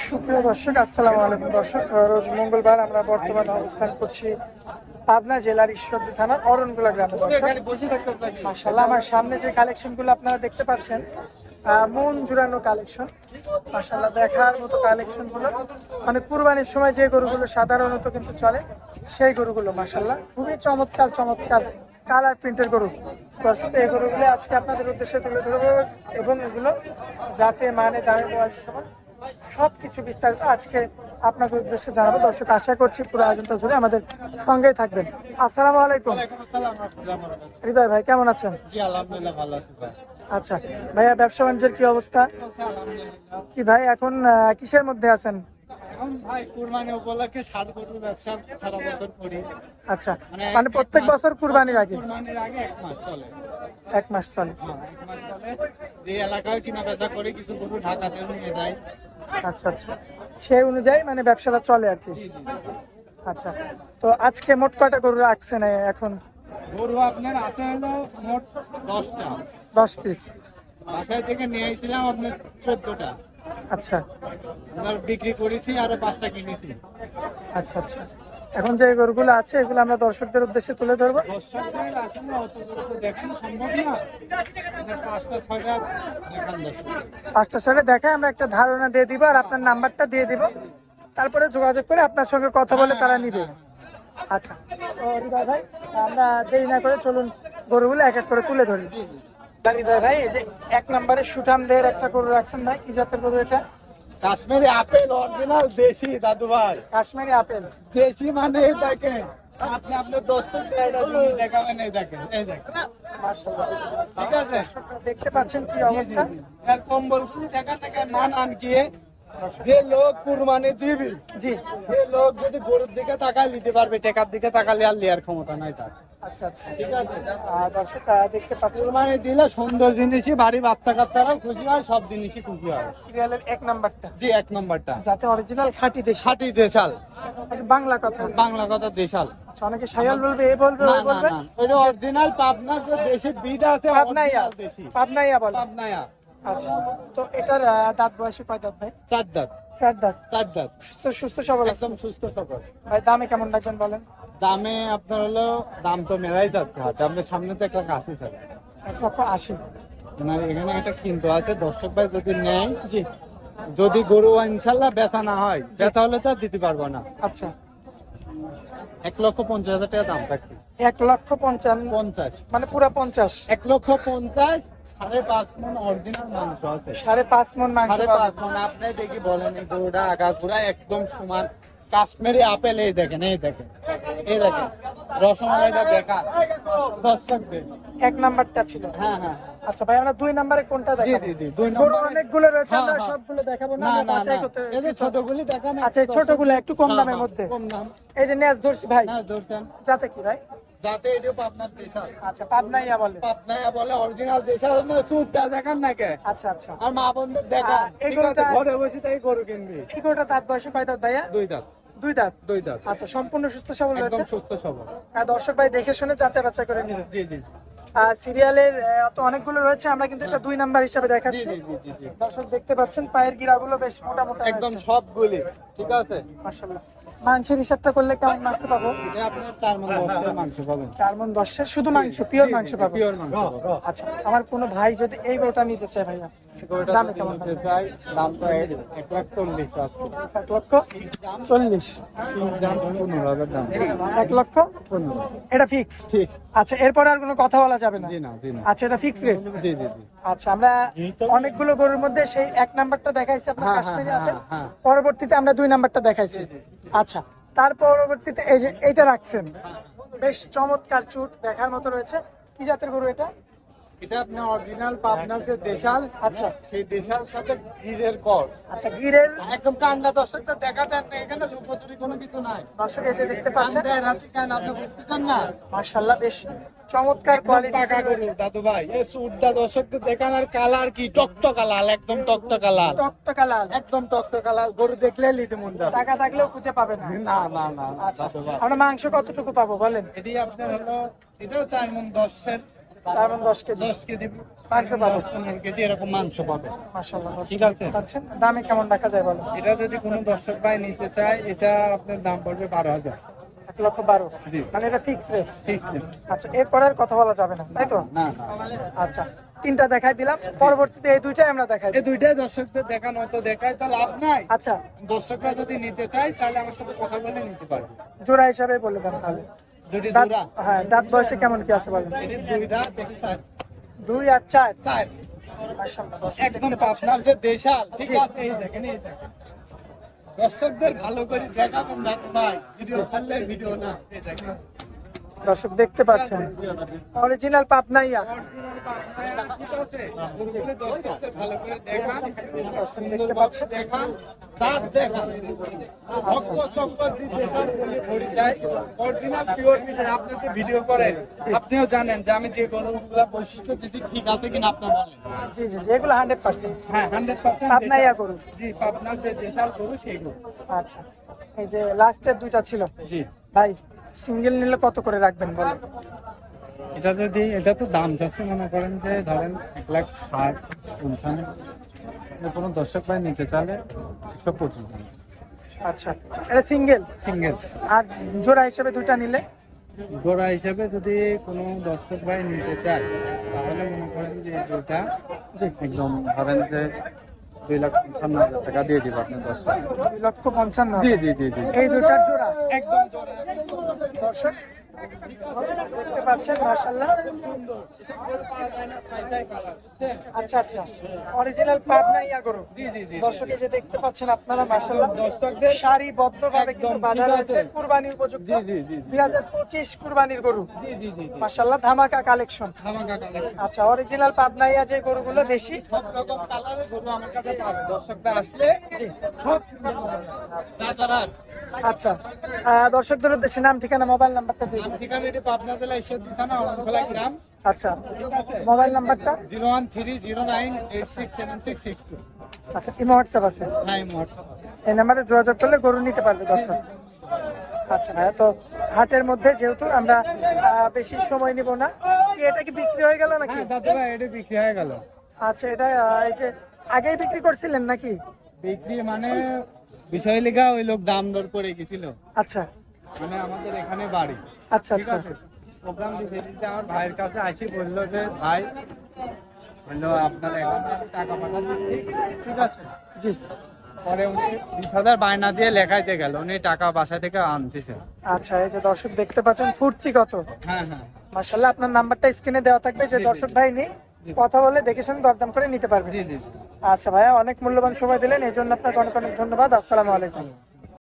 সুপ্রিয় দর্শক, আসসালামু আলাইকুম দর্শক। রোজ মঙ্গলবার আমরা বর্তমানে অবস্থান করছি পাবনা জেলার ঈশ্বরদী থানার অরণগুলা গ্রামে মাসাল্লাহ আমার সামনে যে কালেকশনগুলো আপনারা দেখতে পাচ্ছেন মন জুড়ানো কালেকশন। মাসাল্লাহ দেখার মতো কালেকশনগুলো মানে কুরবানির সময় যে গরুগুলো সাধারণত কিন্তু চলে, সেই গরুগুলো মাসাল্লাহ খুবই চমৎকার চমৎকার কালার প্রিন্টের গরু। দর্শক, এই গরুগুলো আজকে আপনাদের উদ্দেশ্যে তুলে ধরবো এবং এগুলো যাতে মানে দামে বয়স সমান সবকিছু বিস্তারিত আজকে আপনাদের উদ্দেশ্যে জানাব। দর্শক আশা করছি পুরো আয়োজনটা জুড়ে আমাদের সঙ্গেই থাকবেন। আসসালামু আলাইকুম। হৃদয় ভাই কেমন আছেন? আচ্ছা ভাইয়া ব্যবসা বাণিজ্যের কি অবস্থা? কি ভাই এখন কিসের মধ্যে আছেন? আচ্ছা মানে মানে প্রত্যেক বছর কুরবানির আগে? এক মাস চলে। এক মাস চলে। হ্যাঁ এক মাস চলে। যে এলাকায় কিনা বেচা করে কিছু গরু ঢাকাতে নিয়ে যায়। আচ্ছা আচ্ছা। সেই অনুযায়ী মানে ব্যবসাটা চলে আর কি। আচ্ছা। তো আজকে মোট কয়টা গরু রাখছেন না এখন? গরু আপনার আছে হলো মোট দশটা। দশ পিস। বাসায় থেকে নিয়ে আসছিলাম আপনার চোদ্দটা। আচ্ছা। আমরা বিক্রি করেছি আর পাঁচটা কিনেছি। আচ্ছা আচ্ছা। এখন যে গরুগুলো আছে, এগুলো আমরা দর্শকদের উদ্দেশ্যে তুলে ধরবো। পাঁচটা ছয়টা দেখায় আমরা একটা ধারণা দিয়ে দিব আর আপনার নাম্বারটা দিয়ে দিব। তারপরে যোগাযোগ করে আপনার সঙ্গে কথা বলে তারা নিবে। আচ্ছা। হৃদয় ভাই, আমরা দেরি না করে চলুন গরুগুলো এক এক করে তুলে ধরি। হৃদয় ভাই, এই যে এক নম্বরে সুঠামদের একটা গরু রাখছেন ভাই, কি জাতের গরু এটা? কাশ্মীরি আপেল অরিজিনাল দেশি দাদু ভাই। কাশ্মীরি আপেল। দেশি মানে দেখেন আপনি আপনার দর্শক দেখাবেন এই দেখেন এই দেখেন। ঠিক আছে? দেখতে পাচ্ছেন কি অবস্থা? কম্বল দেখা দেখা মান আনকিয়ে যে লোক কুরবানি দিবি জি। সে লোক যদি গরুর দিকে তাকায় নিতে পারবে টেকার দিকে তাকালে আর লিয়ার ক্ষমতা নাই তার। আচ্ছা আচ্ছা। ঠিক আছে। আহ, দর্শক দেখতে পাচ্ছেন। কুরবানি দিলে সুন্দর জিনিসই বাড়ি বাচ্চা কাচ্চারাও খুশি হয় সব জিনিসই খুশি হয়। সিরিয়ালের এক নাম্বারটা। জি এক নম্বরটা। যাতে অরিজিনাল খাঁটি দেশি। খাঁটি দেশাল। বাংলা কথা। বাংলা কথা দেশাল। আচ্ছা অনেকে সায়াল বলবে এ বলবে ওই বলবে। এটা অরিজিনাল পাবনার যে দেশি বিট আছে পাবনাইয়া। দেশি। পাবনাইয়া বলে। পাবনায়া আচ্ছা তো এটার দাঁত বয়সে কয় দাঁত ভাই? চার দাঁত। চার দাঁত। চার দাঁত। সুস্থ সুস্থ সবল একদম সুস্থ সবল। ভাই দামে কেমন রাখবেন বলেন? দামে আপনার হলো দাম তো মেলাই যাচ্ছে হাটে আপনার সামনে তো স্যার এক লক্ষ আশি। না এখানে একটা কিন্তু আছে দর্শক ভাই যদি নেয় জি। যদি গরু ইনশাল্লাহ বেচা না হয় বেচা হলে তো আর দিতে পারব না। আচ্ছা। এক লক্ষ পঞ্চাশ হাজার টাকা দাম থাকবে। এক লক্ষ পঞ্চান্ন পঞ্চাশ। মানে পুরো পঞ্চাশ। এক লক্ষ পঞ্চাশ সাড়ে পাঁচ মন অরিজিনাল মাংস আছে। সাড়ে পাঁচ মন মাংস সাড়ে পাঁচ মন আপনি দেখি বলেন এই গরুটা আগাগুড়া একদম সমান। কাশ্মীরি আপেল এই দেখেন এই দেখেন এই দেখেন। রসমালাইটা দেখা। দর্শকদের এক নাম্বারটা ছিল। হ্যাঁ হ্যাঁ। আচ্ছা ভাই আমরা দুই নাম্বারে কোনটা জি দেখাবো? জি জি দুই নম্বরে। অনেকগুলো রয়েছে হ্যাঁ, আমরা হ্যাঁ। সবগুলো দেখাবো না না বাছাই না। করতে এদের ছোটগুলি দেখান আচ্ছা ছোটগুলো একটু কম দামের মধ্যে। কম দাম। এই যে নেস ধরছি ভাই। ধরছেন। যাতে কি ভাই? যাতে এটিও পাবনার দেশাল। আচ্ছা পাবনাইয়া বলে। পাবনায়া বলে অরিজিনাল দেশাল সুটটা দেখান না কে? আচ্ছা আচ্ছা। আর মা দেখা ঠিক আছে ঘরে বসে তাই গরু কিনবি। এই গরুটা দাঁত বয়সে কয় দাঁত ভাইয়া? দুই দাঁত। দুই দাঁত? দুই দাঁত। আচ্ছা সম্পূর্ণ সুস্থ সবল একদম সুস্থ সবল। আর দর্শক ভাই দেখে শুনে যাচাই বাছাই করে নেবেন জি জি সিরিয়ালের তো অনেকগুলো রয়েছে আমরা কিন্তু এটা দুই নাম্বার হিসাবে দেখাচ্ছি। দর্শক দেখতে পাচ্ছেন পায়ের গিরাগুলো বেশ মোটা মোটা একদম সবগুলি ঠিক আছে? মাশাআল্লাহ। মাংসের হিসাবটা করলে কেমন মাংস পাবো? এটা আপনার চার মন বস্তার মাংস পাবেন। চার মন দশের? শুধু মাংস পিওর মাংস পাবো পিওর মাংস আচ্ছা আমার কোনো ভাই যদি এই গরুটা নিতে চায় ভাইয়া? দাম কেমন নিতে চাই দামটা এক- এক লাখ চল্লিশ আছে। এক লক্ষ চল্লিশ। দাম পনেরো হাজার দাম এক লক্ষ পনেরো এটা ফিক্স ঠিক আচ্ছা এরপরে আর কোনো কথা বলা যাবে না? জি না জি না। আচ্ছা এটা ফিক্স রেট জি জি জি। আচ্ছা আমরা অনেকগুলো গরুর মধ্যে সেই এক নাম্বারটা দেখাইছি আপনার হ্যাঁ, কাশ্মীরি হ্যাঁ, আপেল। হ্যাঁ। পরবর্তীতে আমরা দুই নাম্বারটা দেখাইছি। আচ্ছা তার পরবর্তীতে এই যে এইটা রাখছেন। বেশ চমৎকার চুট দেখার মতো রয়েছে। কি জাতের গরু এটা? এটা আপনার অরিজিনাল পাবনার যে দেশাল আচ্ছা। সেই দেশাল সাথে গিরের আচ্ছা গিরের? একদম কান্না দর্শকটা দেখা যান না এখানে লুকোচুরি কোনো কিছু নাই। দর্শক এসে দেখতে পাচ্ছেন। রাতে কান আপনি বুঝতেছেন না। মার্শাল্লাহ বেশ চমৎকার কোয়ালিটি পাকা গরু দাদু ভাই। এই সুটটা দর্শকদের দেখান আর কালার কি? টকটকা লাল একদম টকটকা লাল। টকটকা লাল। একদম টকটকা লাল গরু দেখলে নিতে মন যাবে টাকা থাকলেও খুঁজে পাবে না। না না না আচ্ছা আমরা মাংস কতটুকু পাবো বলেন? এটি আপনার হলো এটাও চার মন দশের। চার দশ কেজি। দশ কেজি মাংস পাবে। পনেরো কেজি এরকম মাংস পাবে। মাশাল্লাহ ঠিক আছে। পাচ্ছেন? দামে কেমন রাখা যায় বলো এটা যদি কোনো দর্শক ভাই নিতে চায় এটা আপনার দাম পড়বে বারো হাজার। এক লক্ষ বারো। মানে এটা ফিক্স রেট সিস্টেম আচ্ছা এরপর আর কথা বলা যাবে না তাই তো? না আচ্ছা তিনটা দেখাই দিলাম পরবর্তীতে এই দুইটাই আমরা দেখাই এই দুইটাই দর্শকদের দেখানো তো দেখায় তো লাভ নাই। আচ্ছা। দর্শকরা যদি নিতে চায় তাহলে আমার সাথে কথা বলে নিতে পারবে। জোড়া হিসাবে বলে দেন তাহলে। দুটি দাঁত জোড়া হ্যাঁ দাঁত বয়সে কেমন কি আছে বলেন? এটি দুইটা দেখি স্যার। দুই আর চার? চার। মাশাআল্লাহ, দর্শক একদম দেখতে পাচ্ছেন। পাবনার যে দেশাল ঠিক জি। আছে? এই দেখেন এই দেখেন। দর্শকদের ভালো করে দেখাবেন না তো ভাই। ভিডিও করলে ভিডিও না এই দেখেন। দর্শক দেখতে পাচ্ছেন। অরিজিনাল দর্শক দেখতে পাচ্ছেন আপনি যে ভিডিও করেন আপনিও জানেন যে আমি যে গরুগুলা বৈশিষ্ট্য দিচ্ছি ঠিক আছে কিনা আপনি বলেন জি জি জি এগুলো হান্ড্রেড পার্সেন্ট হ্যাঁ হান্ড্রেড পার্সেন্ট পাবনাইয়া গরু। জি পাবনার যে দেশাল গরু সেই গরু। আচ্ছা এই যে লাস্টের দুইটা ছিল। জি। ভাই সিঙ্গেল নিলে কত করে রাখবেন বলেন? এটা যদি এটা তো দাম যাচ্ছে মনে করেন যে ধরেন এক লাখ ষাট পঞ্চান্ন। কোনো দর্শক ভাই নিতে চাইলে একশো পঁচিশ আচ্ছা এটা সিঙ্গেল? সিঙ্গেল। আর জোড়া হিসেবে দুইটা নিলে? জোড়া হিসেবে যদি কোনো দর্শক ভাই নিতে চায় তাহলে মনে করেন যে দুইটা একদম ধরেন যে দুই লাখ পঞ্চান্ন হাজার টাকা দিয়ে দিব আপনার দর্শক। দুই লক্ষ পঞ্চান্ন জি জি জি জি। এই দুইটার জোড়া? একদম দর্শক দেখতে পাচ্ছেন গরু বুঝছেন আচ্ছা আচ্ছা। অরিজিনাল পাবনাইয়া গরু জি জি জি দর্শকে দেখতে পাচ্ছেন আপনারা দর্শকদের সারিবদ্ধ ভাবে কিন্তু বাধা রয়েছে। কুরবানি উপযুক্ত দুই হাজার পঁচিশ কুরবানির গরু। মাশাল্লাহ ধামাকা কালেকশন। আচ্ছা অরিজিনাল পাবনাইয়া যে গরুগুলো দেশি? সব রকম কালারের গরু আমার কাছে দর্শকরা আসলে সব আচ্ছা দর্শকদের উদ্দেশ্যে নাম ঠিকানা মোবাইল নাম্বারটা দিন। ঠিকানা এটি পাবনা জেলা ঈশ্বরদী থানা অরণখোলা গ্রাম। আচ্ছা মোবাইল নাম্বারটা? Zero one three zero nine eight six seven six six two. আচ্ছা ইমো হোয়াটসঅ্যাপ আছে? নাইন হোয়াটসঅ্যাপ এই নাম্বারে যোগাযোগ করলে গরু নিতে পারবে দর্শক। আচ্ছা ভাইয়া তো হাটের মধ্যে যেহেতু আমরা বেশি সময় নিব না এটা কি বিক্রি হয়ে গেল নাকি? হ্যাঁ দাদা এটা বিক্রি হয়ে গেল। আচ্ছা এটা এই যে আগেই বিক্রি করছিলেন নাকি? বিক্রি মানে বিষয় লেখা ওই লোক দাম দর করে গেছিল। আচ্ছা। মানে আমাদের এখানে বাড়ি। আচ্ছা আচ্ছা। প্রোগ্রাম দিতে দিতে আমার ভাইয়ের কাছে আসি বলল যে ভাই বলল আপনার এখানে টাকা পাঠাচ্ছি ঠিক আছে? জি। পরে উনি বিশ হাজার বায়না দিয়ে লেখাইতে গেল। উনি টাকা বাসা থেকে আনতেছে। আচ্ছা এই যে দর্শক দেখতে পাচ্ছেন ফুর্তি কত? হ্যাঁ হ্যাঁ। আপনার নাম্বারটা স্ক্রিনে দেওয়া থাকবে যে। দর্শক ভাই নেই। কথা বলে দেখে শুনে দরদাম করে নিতে পারবে। জি জি জি। আচ্ছা ভাইয়া অনেক মূল্যবান সময় দিলেন এই জন্য আপনাকে অনেক অনেক ধন্যবাদ। আসসালামু আলাইকুম।